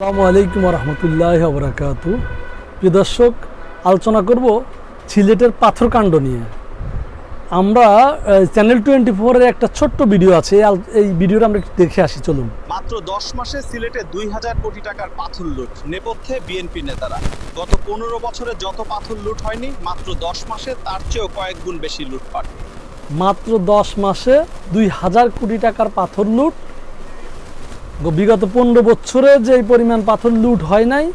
আসসালামু আলাইকুম রহমতুল্লাহ বরাকাত প্রিয় দর্শক আলোচনা করব সিলেটের পাথরকাণ্ড নিয়ে। আমরা চ্যানেল টোয়েন্টি ফোরের একটা ছোট্ট ভিডিও আছে এই ভিডিওটা আমরা একটু দেখে আসি চলুন। মাত্র দশ মাসে সিলেটে দুই হাজার কোটি টাকার পাথর লুট নেপথ্যে বিএনপি নেতারা। গত পনেরো বছরে যত পাথর লুট হয়নি মাত্র দশ মাসে তার চেয়েও কয়েক গুণ বেশি লুটপাট। মাত্র দশ মাসে দুই হাজার কোটি টাকার পাথর লুট বিগত পনেরো বছরে যেই পরিমাণ পাথর লুট হয় নাই,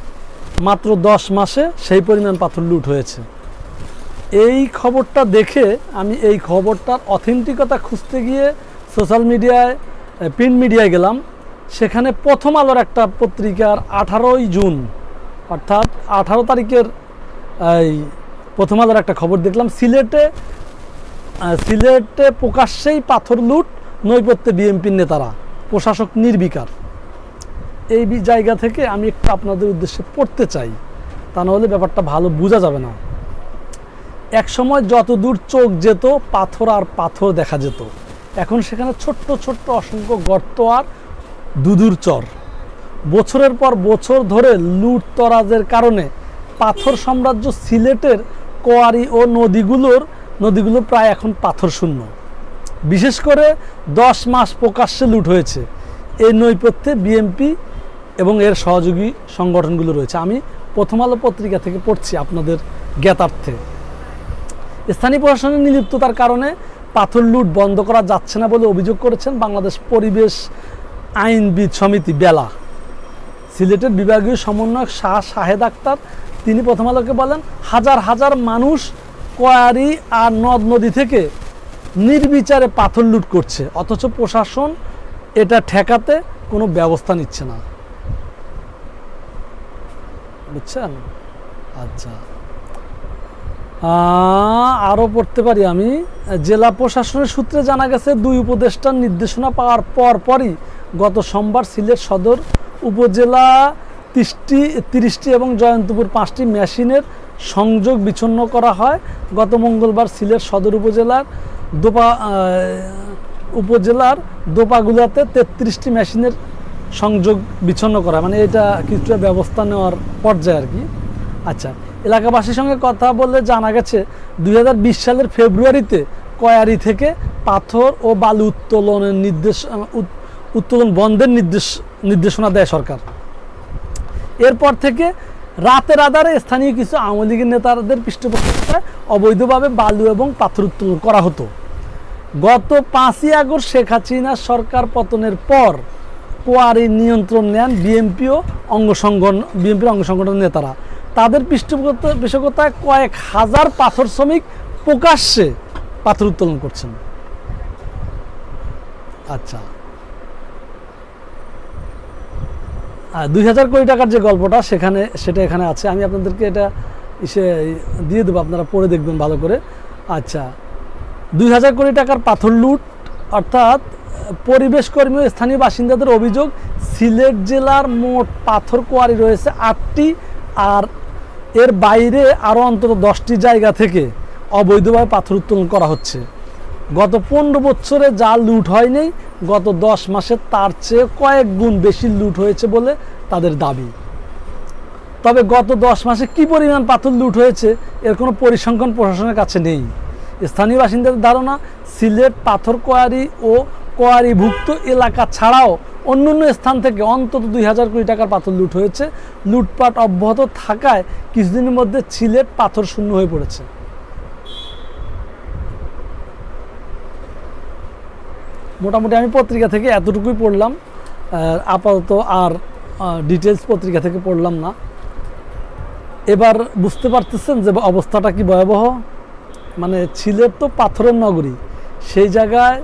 মাত্র দশ মাসে সেই পরিমাণ পাথর লুট হয়েছে। এই খবরটা দেখে আমি এই খবরটার অথেন্টিকতা খুঁজতে গিয়ে সোশ্যাল মিডিয়ায় প্রিন্ট মিডিয়ায় গেলাম। সেখানে প্রথম আলোর একটা পত্রিকার আঠারোই জুন, অর্থাৎ আঠারো তারিখের, এই, প্রথম আলোর একটা খবর দেখলাম। সিলেটে সিলেটে প্রকাশ্যেই পাথর লুট নৈপথ্যে বিএনপির নেতারা। প্রশাসক নির্বিকার। এই জায়গা থেকে আমি একটু আপনাদের উদ্দেশ্যে পড়তে চাই। তা নাহলে ব্যাপারটা ভালো বোঝা যাবে না। এক সময় যত দূর চোখ যেত, পাথর আর পাথর দেখা যেত। এখন সেখানে ছোট্ট ছোট্ট অসংখ্য গর্ত আর দুদূর চর। বছরের পর বছর ধরে লুট তরাজের কারণে পাথর সাম্রাজ্য সিলেটের কোয়ারি ও নদীগুলোর নদীগুলো প্রায় এখন পাথর শূন্য বিশেষ করে দশ মাস প্রকাশ্যে লুট হয়েছে। এই নৈপথ্যে বিএমপি এবং এর সহযোগী সংগঠনগুলো রয়েছে। আমি প্রথম আলো পত্রিকা থেকে পড়ছি আপনাদের জ্ঞাতার্থে। স্থানীয় প্রশাসনের নিলিপ্ততার কারণে পাথর লুট বন্ধ করা যাচ্ছে না বলে অভিযোগ করেছেন বাংলাদেশ পরিবেশ আইনবিদ সমিতি, বেলা। সিলেটের বিভাগীয় সমন্বয়ক শাহ শাহেদ আক্তার, তিনি প্রথম আলোকে বলেন, হাজার হাজার মানুষ কোয়ারি আর নদ নদী থেকে নির্বিচারে পাথর লুট করছে, অথচ প্রশাসন এটা ঠেকাতে কোনো ব্যবস্থা নিচ্ছে না। বুঝছেন? আচ্ছা। আরও পড়তে পারি আমি। জেলা প্রশাসনের সূত্রে জানা গেছে, দুই উপদেষ্টার নির্দেশনা পাওয়ার পর পরই গত সোমবার সিলেট সদর উপজেলা তিরিশটি তিরিশটি এবং জয়ন্তপুর পাঁচটি মেশিনের সংযোগ বিচ্ছিন্ন করা হয়। গত মঙ্গলবার সিলেট সদর উপজেলার দোপা উপজেলার দোপাগুলাতে তেত্রিশটি মেশিনের সংযোগ বিচ্ছন্ন করা মানে এটা কিছুটা ব্যবস্থা নেওয়ার পর্যায়ে আর কি। আচ্ছা এলাকাবাসীর সঙ্গে কথা বললে জানা গেছে দু হাজার বিশ সালের ফেব্রুয়ারিতে কয়ারি থেকে পাথর ও বালু উত্তোলনের নির্দেশ উত্তোলন বন্ধের নির্দেশ, নির্দেশনা দেয় সরকার। এরপর থেকে রাতের আধারে স্থানীয় কিছু আওয়ামী লীগের নেতাদের পৃষ্ঠপোষকতায় অবৈধভাবে বালু এবং পাথর উত্তোলন করা হতো। গত পাঁচই আগস্ট শেখ হাসিনা সরকার পতনের পর কোয়ারি নিয়ন্ত্রণ নেন বিএনপিও অঙ্গ সংগঠন, বিএনপির অঙ্গ সংগঠনের নেতারা। তাদের পৃষ্ঠপোষকতায় কয়েক হাজার পাথর শ্রমিক প্রকাশ্যে পাথর উত্তোলন করছেন। আচ্ছা। দুই হাজার কোটি টাকার যে গল্পটা, সেখানে, সেটা এখানে আছে। আমি আপনাদেরকে এটা ইসে, দিয়ে দেবো। আপনারা পড়ে দেখবেন ভালো করে। আচ্ছা। দুই হাজার কোটি টাকার পাথর লুট, অর্থাৎ পরিবেশ কর্মী ও স্থানীয় বাসিন্দাদের অভিযোগ, সিলেট জেলার মোট পাথর কোয়ারি রয়েছে আটটি আর এর বাইরে আরও অন্তত দশটি জায়গা থেকে অবৈধভাবে পাথর উত্তোলন করা হচ্ছে। গত পনেরো বছরে যা লুট হয়নি, গত দশ মাসে তার চেয়ে কয়েক গুণ বেশি লুট হয়েছে বলে তাদের দাবি। তবে গত দশ মাসে কি পরিমাণ পাথর লুট হয়েছে, এর কোনো পরিসংখ্যান প্রশাসনের কাছে নেই। স্থানীয় বাসিন্দাদের ধারণা, সিলেট, পাথর কোয়ারি ও কোয়ারিভুক্ত এলাকা ছাড়াও অন্য অন্য স্থান থেকে অন্তত দুই হাজার কোটি টাকার পাথর লুট হয়েছে। লুটপাট অব্যাহত থাকায় কিছুদিনের মধ্যে সিলেট পাথর শূন্য হয়ে পড়েছে। মোটামুটি আমি পত্রিকা থেকে এতটুকুই পড়লাম। আপাতত আর ডিটেলস পত্রিকা থেকে পড়লাম না। এবার বুঝতে পারতেছেন যে অবস্থাটা কি ভয়াবহ? মানে সিলেট তো পাথরের নগরী। সেই জায়গায়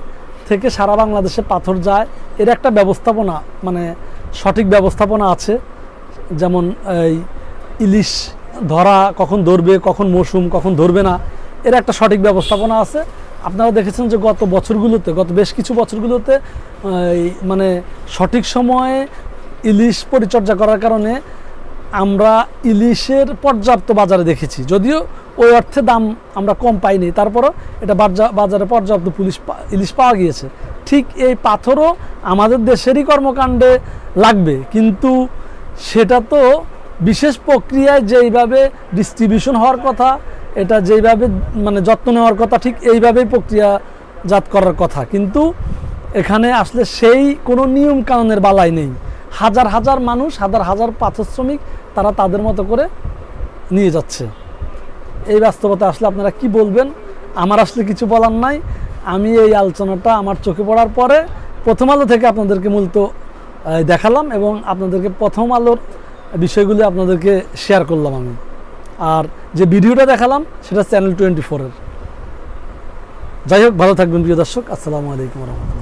থেকে সারা বাংলাদেশে পাথর যায়। এর একটা ব্যবস্থাপনা মানে সঠিক ব্যবস্থাপনা আছে। যেমন এই ইলিশ ধরা, কখন ধরবে, কখন মৌসুম, কখন ধরবে না, এর একটা সঠিক ব্যবস্থাপনা আছে। আপনারা দেখেছেন যে গত বছরগুলোতে, গত বেশ কিছু বছরগুলোতে মানে সঠিক সময়ে ইলিশ পরিচর্যা করার কারণে আমরা ইলিশের পর্যাপ্ত বাজারে দেখেছি। যদিও ওই অর্থে দাম আমরা কম পাইনি। তারপরও এটা বাজা- বাজারে পর্যাপ্ত পুলিশ ইলিশ পাওয়া গিয়েছে। ঠিক এই পাথরও আমাদের দেশেরই কর্মকাণ্ডে লাগবে। কিন্তু সেটা তো বিশেষ প্রক্রিয়ায় যেইভাবে ডিস্ট্রিবিউশন হওয়ার কথা, এটা যেইভাবে মানে যত্ন নেওয়ার কথা, ঠিক এইভাবেই প্রক্রিয়াজাত করার কথা। কিন্তু এখানে আসলে সেই কোনো নিয়ম কানুনের বালাই নেই। হাজার হাজার মানুষ, হাজার হাজার পাথর শ্রমিক তারা তাদের মতো করে নিয়ে যাচ্ছে। এই বাস্তবতা আসলে আপনারা কি বলবেন? আমার আসলে কিছু বলার নাই। আমি এই আলোচনাটা আমার চোখে পড়ার পরে প্রথম আলো থেকে আপনাদেরকে মূলত দেখালাম এবং আপনাদেরকে প্রথম আলোর বিষয়গুলি আপনাদেরকে শেয়ার করলাম আমি। আর যে ভিডিওটা দেখালাম, সেটা চ্যানেল টোয়েন্টি ফোরের যাই হোক, ভালো থাকবেন প্রিয় দর্শক। আসসালামু আলাইকুম রহমতুল্লাহ।